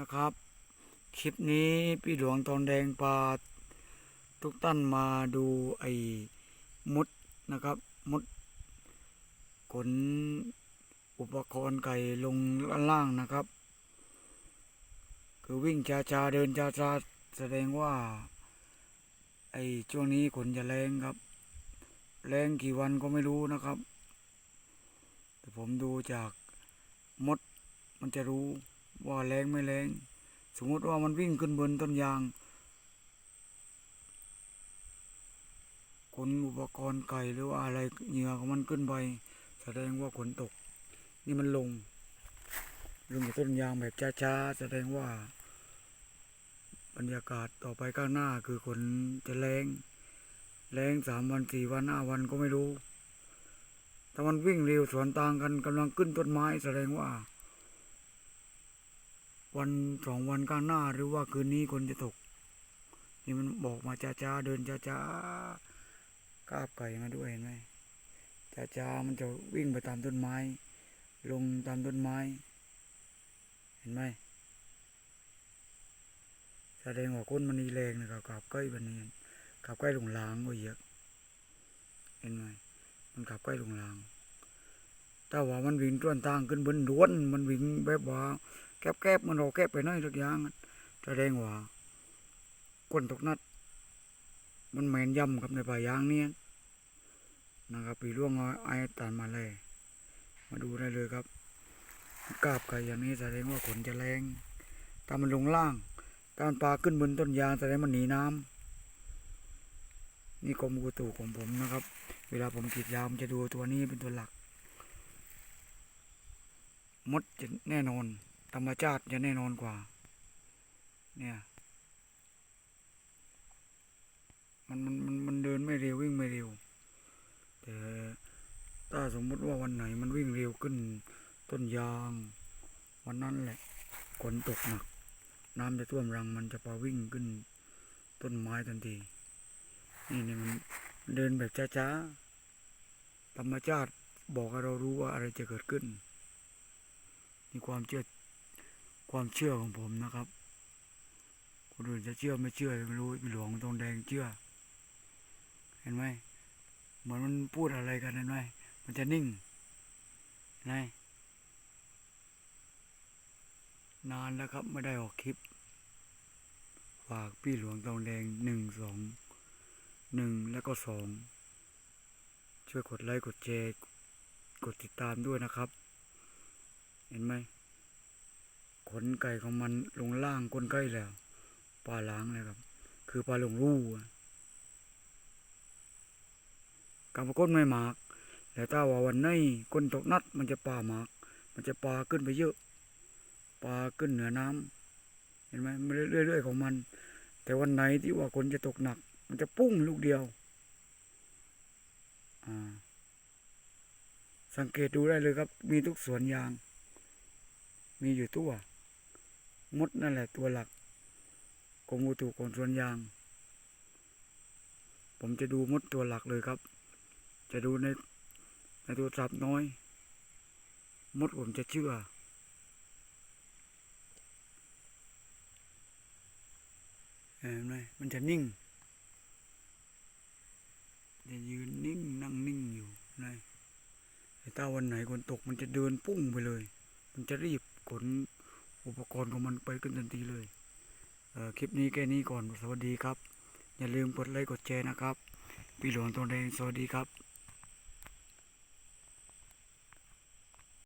นะครับ คลิปนี้พี่หลวงทองแดงพาทุกท่านมาดูไอ้มุดนะครับมุดขนอุปกรณ์ไก่ลงล่างนะครับ คือวิ่งช้าเดินช้าแสดงว่าไอ้ช่วงนี้ขนจะแรงครับ แรงกี่วันก็ไม่รู้นะครับ แต่ผมดูจากมดมันจะรู้ ว่าแรงไม่แรง สมมติว่ามันวิ่งขึ้นบนต้นยางขนอุปกรณ์ไก่หรือว่าอะไรเหงื่อของมันขึ้นไปแสดงว่าขนตก นี่มันลง ลงจากต้นยางแบบช้าๆแสดงว่า บรรยากาศต่อไปข้างหน้าคือขนจะแรงแรงสามวันสี่วันห้าวันก็ไม่รู้ ถ้ามันวิ่งเร็วสวนทางกันกำลังขึ้นต้นไม้แสดงว่า วันสองวันข้างหน้าหรือว่าคืนนี้คนจะตก นี่มันบอกมาจ้าๆเดินจ้าๆกาบไก่มาด้วยเห็นไหมจ้าๆมันจะวิ่งไปตามต้นไม้ ลงตามต้นไม้ เห็นไหมแสดงว่าคนมันนีแรงนะครับกาบใกล้บันนี้กาบใกล้หลงลางก็เยอะเห็นไหมมันกาบใกล้หลงลางถ้าว่ามันวิ่งต้วนทางขึ้นบนด้วน มันวิ่งแบบว่า แคบๆมันโอแคบไปน่อยสักอย่างแสดงว่าก้นตกนัด มันแมนย่ำครับในป่ายางเนี่ยนะครับปีร่วงเอาไอ้ตานมาเลย มาดูได้เลยครับกาบไก่อย่างนี้แสดงว่าขนจะแรงถ้ามันลงล่างถ้ามันปลาขึ้นบนต้นยางแสดงมันหนีน้ำนี่กรมอุตุของผมนะครับ เวลาผมกีดยาวผมจะดูตัวนี้เป็นตัวหลัก มดจะแน่นอน ธรรมชาติจะแน่นอนกว่า เนี่ย มันมันมันมันเดินไม่เร็ววิ่งไม่เร็ว แต่ถ้าสมมุติว่าวันไหนมันวิ่งเร็วขึ้นต้นยาง วันนั้นแหละฝนตกหนัก น้ำจะท่วมรังมันจะพาวิ่งขึ้น ต้นไม้ทันที นี่นี่มันเดินแบบช้าๆธรรมชาติบอกให้เรารู้ว่าอะไรจะเกิดขึ้นนี่ความเชื่อ ความเชื่อของผมนะครับ คนอื่นจะเชื่อไม่เชื่อไม่รู้พี่หลวงตองแดงเชื่อ เห็นไหมเหมือนมันพูดอะไรกันเห็นไหมมันจะนิ่งนไหมนานแล้วครับไม่ได้ออกคลิป ฝากพี่หลวงตองแดงหนึ่งสองหนึ่งแล้วก็สองช่วยกดไลค์กดแชร์กดติดตามด้วยนะครับ เห็นไหม ขนไก่ของมันลงล่างก้นใกล้แล้วปลาล้างเลยครับ คือปลาลงรูกำก้นไม่หมากแต่ถ้าว่าวันนี้ก้นตกนัดมันจะปลาหมาก มันจะปลาขึ้นไปเยอะปลาขึ้นเหนือน้ำเห็นไหมมันเรื่อยๆของมัน แต่วันไหนที่ว่าคนจะตกหนัก มันจะปุ้งลูกเดียวสังเกตดูได้เลยครับ มีทุกสวนยาง มีอยู่ตัว มดนั่นแหละตัวหลักกรมอุตุของสวนยาง ผมจะดูมดตัวหลักเลยครับ จะดูในในโทรศัพท์น้อย มดผมจะเชื่อ เห็นไหมมันจะนิ่ง จะยืนนิ่งนั่งนิ่งอยู่นะแต่ถ้าวันไหนคนตกมันจะเดินปุ้งไปเลย มันจะรีบขน อุปกรณ์ของมันไปขึ้นทันทีเลยเคลิปนี้แค่นี้ก่อนสวัสดีครับ อย่าลืมกดไลค์กดแชร์นะครับ พี่หลวงตองแดงสวัสดีครับ